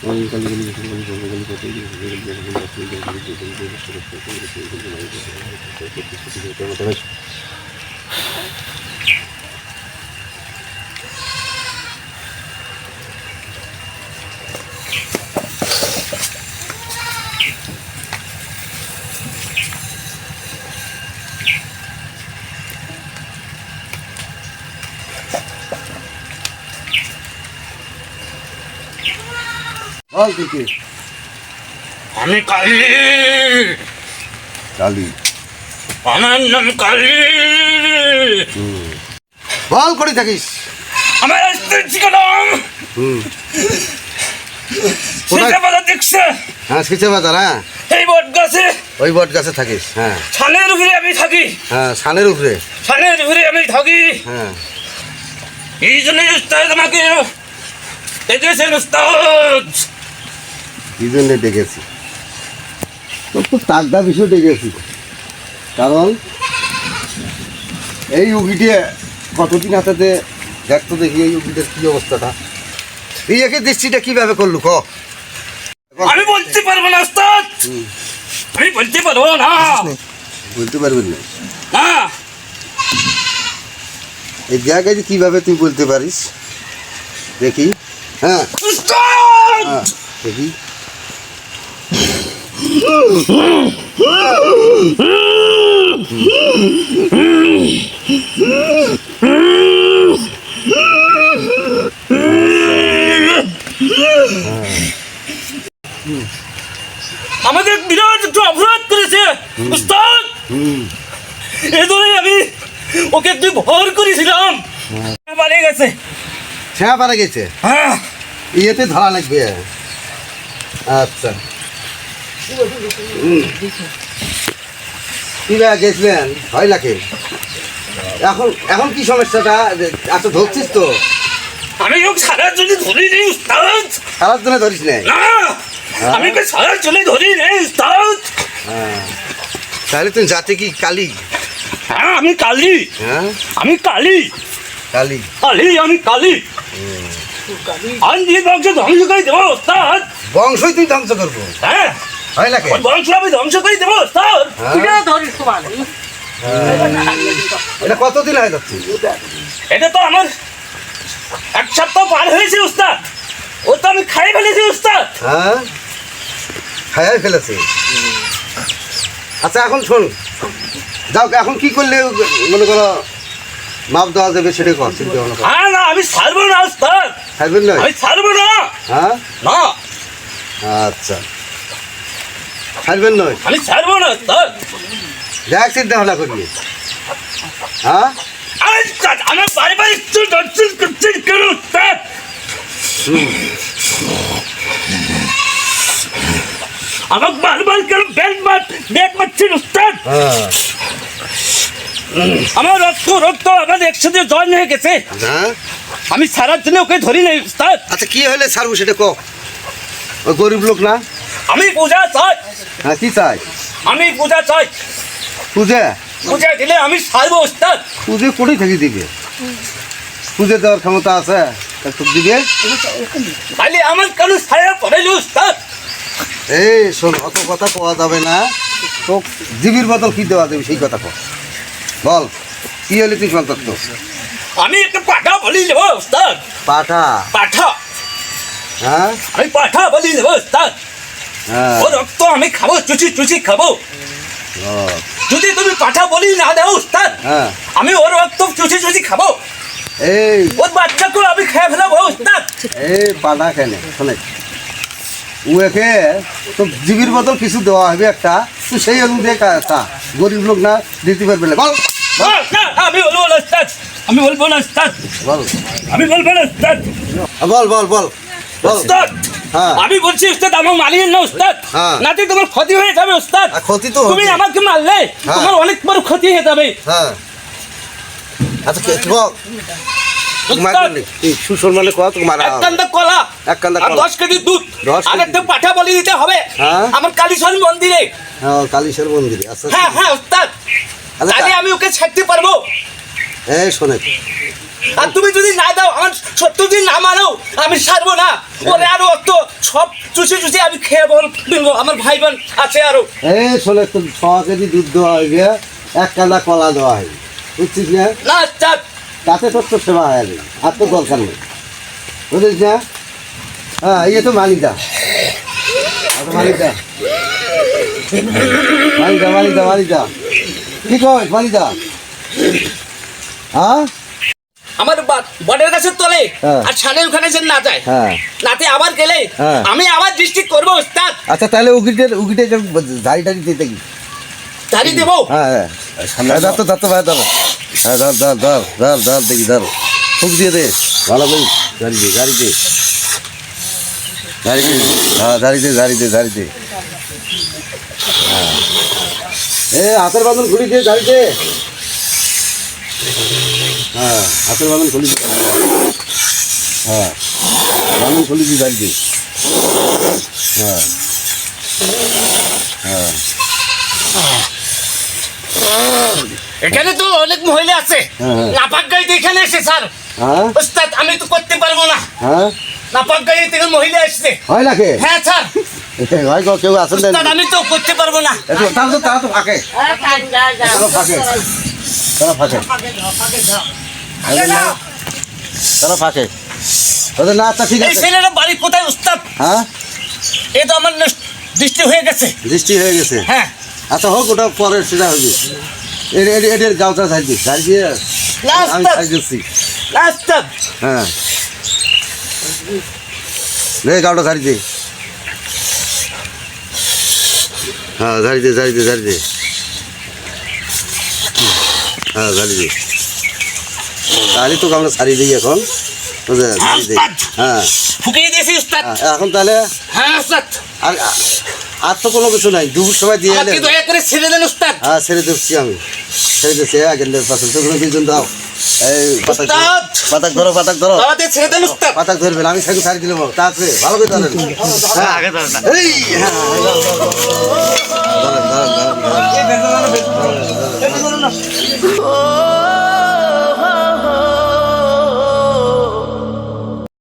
Продолжение следует... বল তুই আমি কালী। কালি। আমার নাম কালী বল করে থাকিস। আমার স্ত্রী ছিলাম হুম। সেটা দেখছে। হ্যাঁ শিখছে বাজার হ্যাঁ। এই বট গাছে। ওই বট গাছে থাকিস হ্যাঁ। ছানের উপরে আমি থাকি। হ্যাঁ সানের উপরে। ছানের উপরে আমি থাকি। হ্যাঁ। এই জন্য উস্তাদ আমাকে এদেশের উস্তাদ। কি জন্য ডেকেছি। তো তাগদা বিষয় ডেকেছি। কারণ এই উগিটে কতদিন হাতেতে দেখতো দেখি এই উগিটের কি অবস্থাটা। এই একে দৃষ্টিটা কীভাবে করলু ক? আমি বলতে পারব না আমি বলতে পারব না। বলতে পারবেন না। না। এই জায়গায় যে কীভাবে তুই বলতে পারিস? দেখি। হ্যাঁ। হ্যাঁ দেখি। আমাদের বিরাট একটু অপরাধ করেছে উস্তাদ। হুম এই জন্যই আমি ওকে একটু ভর করেছিলাম। গেছে। ছেঁড়া পারা গেছে? হ্যাঁ। ইয়েতে ধরা লাগবে। আচ্ছা। হুম। কি ভাই গেছিলেন হয় লাগে এখন এখন কি সমস্যাটা? আচ্ছা ধরছিস তো। আমি ওকে সারা জন্য ধরি নেই উস্তাদ। খারাপ জন্য ধরিস না। না আমি ওকে সারা জন্য ধরি নেই উস্তাদ। হ্যাঁ। তাহলে তুই যাতে কি কালি? হ্যাঁ আমি কালি। হ্যাঁ? আমি কালি। কালি। কালি আমি কালি। আমি দিয়ে বংশ ধ্বংস করে দেবো উস্তাদ। বংশই তুই ধ্বংস করব। হ্যাঁ। হয় ওই বংশ আমি ধ্বংস করে দেবো উস্তাদ হ্যাঁ? এটা কতদিন হয় যাচ্ছে এটা তো আমার এক সপ্তাহ পার হয়েছে উস্তাদ। ও তো আমি খাই ফেলেছি উস্তাদ। হ্যাঁ? খায়াই ফেলেছে? আচ্ছা এখন শোন। যাও এখন কি করলে মনে করো মাপ দেওয়া যাবে সেটা কর চিন্তা ভাবনা হ্যাঁ না আমি ছাড়বো না উস্তাদ। খাইবেন না? আমি ছাড়বো না। হ্যাঁ? না। আচ্ছা। খাইবেন নয় আমি ছাড়বো না উস্তাদ দেখ চিন্তা ভাবনা করিয়ে হ্যাঁ আমার বারবার কেন মার মারছেন উস্তাদ হ্যাঁ। আমার রক্ত রক্ত আমাদের একসাথে জয়েন হয়ে গেছে। হ্যাঁ আমি সারার জন্য ওকে ধরি নাই উস্তাদ আচ্ছা কি হলে সারবো সেটা কো? গরিব লোক না? আমি পূজা চাই। হ্যাঁ কি চাই? আমি পূজা চাই। পুজে? পূজা দিলে আমি ছাড়বো উস্তাদ। পুজো করেই থাকি দিবে? পুজো দেওয়ার ক্ষমতা আছে দিবে? তাহলে আমার কেন ছায়া পড়াইলো উস্তাদ? এই শোন অত কথা পাওয়া যাবে না। তো জিবির বদল কি দেওয়া যাবে সেই কথা কর বল কি হলে তুই সন্তপ্ত আমি একটা পাঠা বলি নেব উস্তাদ। পাঠা? পাঠা। হ্যাঁ? আমি পাঠা বলি নেব উস্তাদ। হ্যাঁ ও রক্ত আমি খাব চুচি চুচি খাব। যদি তুমি পাঠা বলি না দাও উস্তাদ হ্যাঁ। আমি ওর রক্ত চুচি চুচি খাব। এই। ওর বাচ্চাকে আমি খেয়ে ফেলাবো উস্তাদ। এই পাঠা কেন শোনে। উয়েকে তো জিবির বদল কিছু দেওয়া হবে একটা তুই সেই অনুযায়ী তা গরিব লোক না দিতে পারবে না। বল। না, না, আমি বলব না উস্তাদ। আমি বলব না উস্তাদ। বল। আমি বলব না উস্তাদ। বল বল বল। বল। উস্তাদ হ্যাঁ। আমি বলছি উস্তাদ আমার মালিক না উস্তাদ। হ্যাঁ। নাতে তোমার ক্ষতি হয়ে যাবে উস্তাদ। ক্ষতি তো তুমি। আমাকে মারলে হ্যাঁ। তোমার অনেক বড় ক্ষতি হয়ে যাবে। হ্যাঁ। আচ্ছা এক কান্দা কলা এক কান্দা কলা। দশ কেজি দুধ। দশ আর একটা পাঠা বলি দিতে হবে। হ্যাঁ। আমার কালীশ্বর মন্দিরে। হ্যাঁ কালীশ্বর মন্দিরে। আচ্ছা হ্যাঁ হ্যাঁ উস্তাদ। আচ্ছা, তাহলে আমি ওকে ছাড়তে পারব। এই শোনে আর তুমি যদি না দাও আমার সত্য যদি না মানো আমি সারবো না। পরে আরও অত সব চুষে চুষে আমি খেয়ে বল ফেলব। আমার ভাই বোন আছে আরও। এই শোনে তো ছ কেজি দুধ দেওয়া হইবে এক কাঁদা কলা দেওয়া হইবে বুঝছিস না? না উস্তাদ তাতে তোর তো সেবা হয়ে যাবে আর তো দরকার নেই। বুঝলিস না? হ্যাঁ ইয়ে তো মালিদা মালিদা মালিদা মালিদা মালিদা কি কয় মালিদা হ্যাঁ? আমার বা- বটের গাছের তলে হ্যাঁ। আর ছানের ওখানে যে না যায় হ্যাঁ। নাতে আবার গেলে হ্যাঁ। আমি আবার ডিস্ট্রিক্ট করব উস্তাদ। আচ্ছা তাহলে উগিটে উগিটে ঝাড়ি টাড়ি দিতে কি দাঁড়িয়ে দেবো? হ্যাঁ ধর তো ধর তো ভাই ধর হ্যাঁ ধর ধর ধর ধর ধর দেখি ধর ফুক দিয়ে দে ভালো করে। গাড়ি দে গাড়ি দে। গাড়ি দে হ্যাঁ গাড়ি দে গাড়ি দে গাড়ি দে। হ্যাঁ। এ হাতের বাঁধন খুলি দে গাড়ি দে। হ্যাঁ হাতের বাঁধন খুলি হ্যাঁ খুলি দি হ্যাঁ হ্যাঁ। এখানে তো অনেক মহিলা আছে। হ্যাঁ, হ্যাঁ। নাপাক গাড়িতে এখানে এসে স্যার। হ্যাঁ? আমি তো করতে পারব না। হ্যাঁ? নাপাক গাড়ি থেকে মহিলা এসছে। হয় নাকি? হ্যাঁ স্যার। গো, কেউ আমি তো করতে পারব না। তারা তো ফাঁকে। ফাঁকে। তারা ফাঁকে। তারা ফাঁকে ওদের না আচ্ছা ঠিক আছে। ছেলেটা বাড়ি কোথায় উস্তাদ? হ্যাঁ? এ তো আমার দৃষ্টি হয়ে গেছে। বৃষ্টি হয়ে গেছে? হ্যাঁ। আচ্ছা হোক ওটা পরে সেটা হবে। এদের গাঁওটা ছাড়বি ছাড়বি না আমি হ্যাঁ। রে গাঁওটা ছাড়ি দে হ্যাঁ ঝাড়ি দে ঝাড়ি দে ঝাড়ি দে হ্যাঁ ঝাড়ি দিই তাহলে তোকে আমরা ছাড়িয়ে দিই এখন। হ্যাঁ উস্তাদ। হ্যাঁ, এখন তাহলে হ্যাঁ আর আর তো কোনো কিছু নাই। দুপুর সময় দিয়ে এলে। দয়া করে ছেড়ে দেন উস্তাদ? হ্যাঁ ছেড়ে দিচ্ছি আমি। ছেড়ে দিচ্ছি আগের পাশে তো কোনো কিছু দাও। এই পাতাক ধরো! পাতাক ধরো। পাতাক ছেড়ে দেন উস্তাদ। পাতাক ধরবেন আমি সাইকেল ছাড়ি দিলাম তাড়াতাড়ি ভালো করে ধরেন। হ্যাঁ আগে ধরেন এই হ্যাঁ ধরেন, ধরেন, ধরেন,